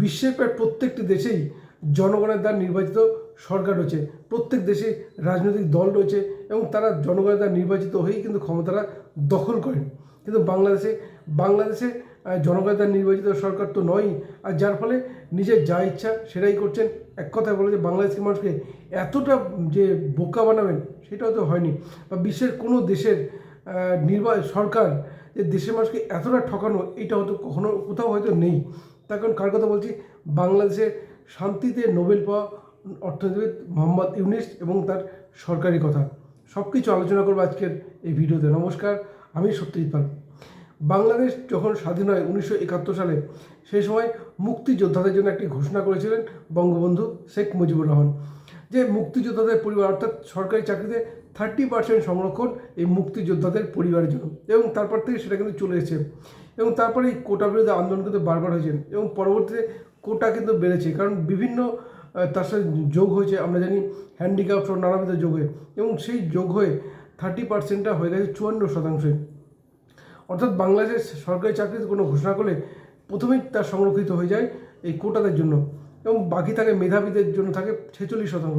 বিশ্বের প্রায় প্রত্যেকটি দেশেই জনগণের দ্বারা নির্বাচিত সরকার রয়েছে। প্রত্যেক দেশে রাজনৈতিক দল রয়েছে এবং তারা জনগণের দ্বারা নির্বাচিত হয়েই কিন্তু ক্ষমতাটা দখল করেন। কিন্তু বাংলাদেশে বাংলাদেশে জনগণের দ্বারা নির্বাচিত সরকার তো নয়ই, আর যার ফলে নিজের যা ইচ্ছা সেটাই করছেন। এক কথায় বলে যে বাংলাদেশের মানুষকে এতটা যে বোকা বানাবেন সেটাও তো হয়নি। বা বিশ্বের কোনো দেশের নির্বা, সরকার যে দেশের মানুষকে এতটা ঠকানো এটা হয়তো কখনো কোথাও হয়তো নেই। তার কারণ কার কথা বলছি, বাংলাদেশে শান্তিতে নোবেল পাওয়া অর্থনীতিবিদ মোহাম্মদ ইউনিস এবং তার সরকারি কথা। সব কিছু আলোচনা করব আজকের এই ভিডিওতে। নমস্কার, আমি সত্যজিৎ পাল। বাংলাদেশ যখন স্বাধীন হয় উনিশশো একাত্তর সালে, সেই সময় মুক্তিযোদ্ধাদের জন্য একটি ঘোষণা করেছিলেন বঙ্গবন্ধু শেখ মুজিবুর রহমান যে মুক্তিযোদ্ধাদের পরিবার, অর্থাৎ সরকারি চাকরিতে থার্টি পার্সেন্ট সংরক্ষণ এই মুক্তিযোদ্ধাদের পরিবারের জন্য এবং তারপর থেকে সেটা কিন্তু চলে এসেছে। এবং তারপরে এই কোটা বিরোধী আন্দোলন কিন্তু বারবার হয়েছে এবং পরবর্তীতে কোটা কিন্তু বেড়েছে, কারণ বিভিন্ন তার সাথে যোগ হয়েছে, আমরা জানি হ্যান্ডিক্যাপ নানাবিধ যোগ হয়ে এবং সেই যোগ হয়ে থার্টি পার্সেন্টটা হয়ে গেছে চুয়ান্ন শতাংশে। অর্থাৎ বাংলাদেশের সরকারি চাকরিতে কোনো ঘোষণা করলে প্রথমেই তার সংরক্ষিত হয়ে যায় এই কোটাদের জন্য এবং বাকি থাকে মেধাবীদের জন্য থাকে ছেচল্লিশ শতাংশ।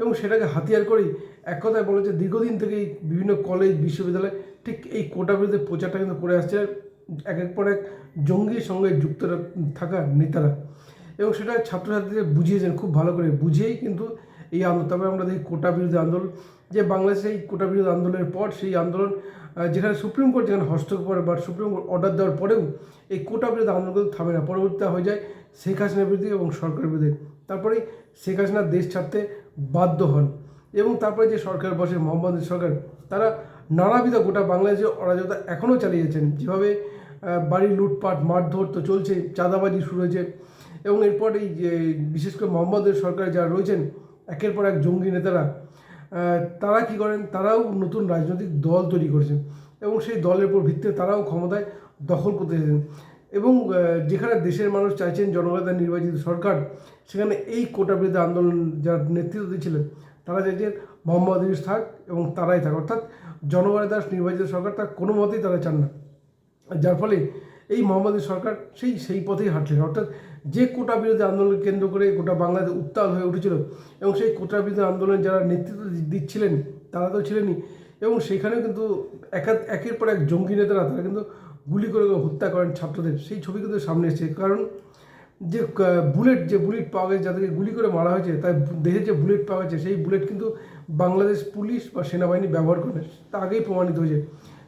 এবং সেটাকে হাতিয়ার করেই এক কথায় বলা যে দীর্ঘদিন থেকেই বিভিন্ন কলেজ, বিশ্ববিদ্যালয় ঠিক এই কোটা বিরুদ্ধে প্রচারটা কিন্তু করে আসছে। এক এক পর এক জঙ্গির সঙ্গে যুক্ত থাকা নেতারা। এবং সেটা ছাত্রছাত্রীদের বুঝিয়েছেন, খুব ভালো করে বুঝিয়েই কিন্তু এই আন্দোলন। তবে আমরা দেখি কোটা বিরোধী আন্দোলন, যে বাংলাদেশে এই কোটা বিরোধী আন্দোলনের পর সেই আন্দোলন যেখানে সুপ্রিম কোর্ট যেখানে হস্তক্ষেপ বা সুপ্রিম কোর্ট অর্ডার দেওয়ার পরেও এই কোটা বিরোধী আন্দোলন কিন্তু থামে না। পরবর্তীতে হয়ে যায় শেখ হাসিনার বিরুদ্ধে এবং সরকারের বিরুদ্ধে। তারপরে শেখ হাসিনা দেশ ছাড়তে বাধ্য হন এবং তারপরে যে সরকার বসে, মোহাম্মদ সরকার, তারা নানাবিধ গোটা বাংলাদেশে অরাজকতা এখনও চালিয়েছেন যেভাবে বাড়ি লুটপাট, মারধর তো চলছে চাঁদাবাজি শুরু হয়েছে। এবং এরপর এই যে বিশেষ করে মোহাম্মদের সরকারে যারা রয়েছেন, একের পর এক জঙ্গি নেতারা তারা কি করেন? তারাও নতুন রাজনৈতিক দল তৈরি করেছেন এবং সেই দলের উপর ভিত্তিতে তারাও ক্ষমতায় দখল করতে চেয়েছেন এবং যেখানে দেশের মানুষ চাইছেন জনগণের নির্বাচিত সরকার, সেখানে এই কোটা আন্দোলন যারা নেতৃত্ব দিয়েছিলেন তারা চাইছেন মোহাম্মদ ইউনুস থাক এবং তারাই থাক। অর্থাৎ জনগণের দাস নির্বাচিত সরকার তা কোনো মতেই তারা চান না। যার ফলে এই মোহাম্মদ সরকার সেই সেই পথেই হাঁটলেন। অর্থাৎ যে কোটা বিরোধী আন্দোলন কেন্দ্র করে গোটা বাংলাদেশ উত্তাল হয়ে উঠেছিল এবং সেই কোটা বিরোধী আন্দোলনে যারা নেতৃত্ব দিচ্ছিলেন, তারা তো ছিলেনই। এবং সেখানেও কিন্তু একা একের পর এক জঙ্গি নেতারা, তারা কিন্তু গুলি করে হত্যা করেন ছাত্রদের। সেই ছবি কিন্তু সামনে এসেছে। কারণ যে বুলেট যে বুলেট পাওয়া গেছে, যাদেরকে গুলি করে মারা হয়েছে তাই দেহে যে বুলেট পাওয়া গেছে, সেই বুলেট কিন্তু বাংলাদেশ পুলিশ বা সেনাবাহিনী ব্যবহার করে, তা আগেই প্রমাণিত হয়েছে।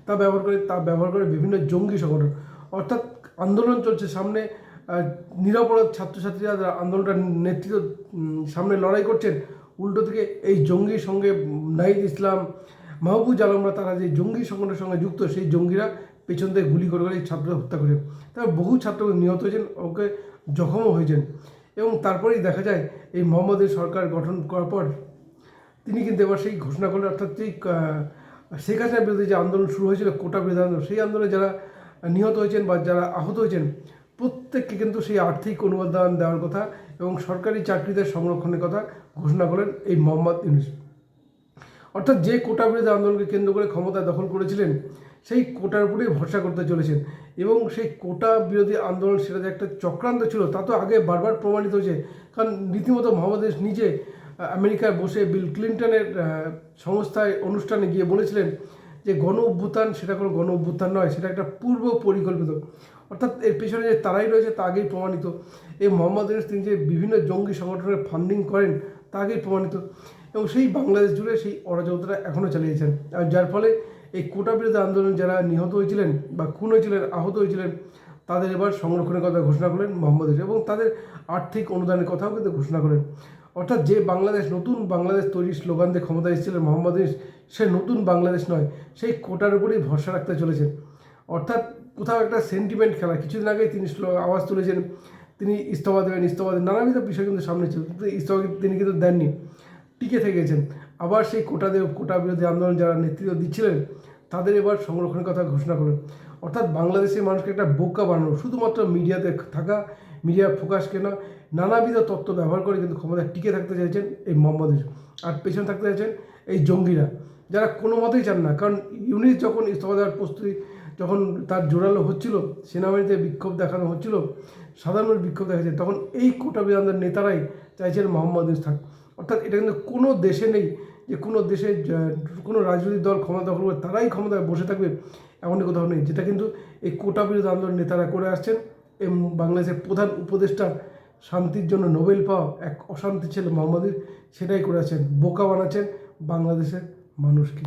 তা ব্যবহার করে, তা ব্যবহার করে বিভিন্ন জঙ্গি সংগঠন। অর্থাৎ আন্দোলন চলছে সামনে নিরপরাধ ছাত্রছাত্রীরা যারা আন্দোলনটা নেতৃত্ব সামনে লড়াই করছেন, উল্টো থেকে এই জঙ্গির সঙ্গে নাহিদ ইসলাম মাহবুজ আলমরা তারা যে জঙ্গি সংগঠনের সঙ্গে যুক্ত, সেই জঙ্গিরা পেছন থেকে গুলি করে করে এই ছাত্রদের হত্যা করেছেন। তারা বহু ছাত্র নিহত হয়েছেন, ওকে জখমও হয়েছেন। এবং তারপরেই দেখা যায়, এই মোহাম্মদের সরকার গঠন করার পর, তিনি কিন্তু এবার সেই ঘোষণা করলেন, অর্থাৎ সেই শেখ হাসিনার বিরুদ্ধে যে আন্দোলন শুরু হয়েছিল, কোটা বিরোধী আন্দোলন, সেই আন্দোলনে যারা নিহত হয়েছেন বা যারা আহত হয়েছেন, প্রত্যেককে কিন্তু সেই আর্থিক অনুদান দেওয়ার কথা এবং সরকারি চাকরিতে সংরক্ষণের কথা ঘোষণা করেন এই মোহাম্মদ ইউনুস। অর্থাৎ যে কোটা বিরোধী আন্দোলনকে কেন্দ্র করে ক্ষমতা দখল করেছিলেন, সেই কোটার উপরেই ভরসা করতে চলেছেন এবং সেই কোটা বিরোধী আন্দোলন সেটা যে একটা চক্রান্ত ছিল, তা তো আগে বারবার প্রমাণিত হয়েছে। কারণ রীতিমতো মোহাম্মদ নিজে আমেরিকায় বসে বিল ক্লিন্টনের সংস্থায় অনুষ্ঠানে গিয়ে বলেছিলেন যে গণ অভ্যুত্থান সেটা কোনো গণ অভ্যুত্থান নয়, সেটা একটা পূর্ব পরিকল্পিত। অর্থাৎ এর পেছনে যে তারাই রয়েছে তা আগেই প্রমাণিত। এই মোহাম্মদ ইউনুস তিনি যে বিভিন্ন জঙ্গি সংগঠনের ফান্ডিং করেন তা আগেই প্রমাণিত। এবং সেই বাংলাদেশ জুড়ে সেই অরাজকতাটা এখনও চালিয়েছেন। আর যার ফলে এই কোটা বিরোধী আন্দোলন যারা নিহত হয়েছিলেন বা খুন হয়েছিলেন, আহত হয়েছিলেন, তাদের এবার সংরক্ষণের কথা ঘোষণা করলেন মোহাম্মদ এবং তাদের আর্থিক অনুদানের কথাও কিন্তু ঘোষণা করেন অর্থাৎ যে বাংলাদেশ, নতুন বাংলাদেশ তৈরির স্লোগান দিয়ে ক্ষমতায় এসেছিলেন মোহাম্মদ সে নতুন বাংলাদেশ নয়, সেই কোটার উপরেই ভরসা রাখতে চলেছেন। অর্থাৎ কোথাও একটা সেন্টিমেন্ট খেলা কিছুদিন আগেই তিনি আওয়াজ তুলেছেন, তিনি ইস্তফা দেবেন ইস্তফা দেবেন নানাবিধ বিষয় কিন্তু সামনে ছিল, কিন্তু ইস্তফা তিনি কিন্তু দেননি, টিকে থেকেছেন। আবার সেই কোটা দেব, কোটা বিরোধী আন্দোলন যারা নেতৃত্ব দিচ্ছিলেন তাদের এবার সংরক্ষণের কথা ঘোষণা করলেন অর্থাৎ বাংলাদেশের মানুষকে একটা বোকা বানানো, শুধুমাত্র মিডিয়াতে থাকা মিডিয়ার ফোকাস কেনা, নানাবিধ তত্ত্ব ব্যবহার করে কিন্তু ক্ষমতায় টিকে থাকতে চাইছেন এই মোহাম্মদ ইউনূস। আর পেছনে থাকতে চাইছেন এই জঙ্গিরা, যারা কোনো মতেই চান না। কারণ ইউনিট যখন ইস্তফা দেওয়ার প্রস্তুতি যখন তার জোরালো হচ্ছিল, সেনাবাহিনীতে বিক্ষোভ দেখানো হচ্ছিল, সাধারণ বিক্ষোভ দেখাচ্ছে, তখন এই কোটা বিধানদের নেতারাই চাইছেন মোহাম্মদ থাক। অর্থাৎ এটা কিন্তু কোনো দেশে নেই যে কোনো দেশে কোনো রাজনৈতিক দল ক্ষমতা দখল করে তারাই ক্ষমতায় বসে থাকবে এমনই কোথাও নেই। যেটা কিন্তু এই কোটা বিরোধী আন্দোলন নেতারা করে আসছেন এবং বাংলাদেশের প্রধান উপদেষ্টা শান্তির জন্য নোবেল পাওয়া এক অশান্তি ছেলে মোহাম্মদ সেটাই করে আছেন বোকা বানাচ্ছেন বাংলাদেশের মানুষকে।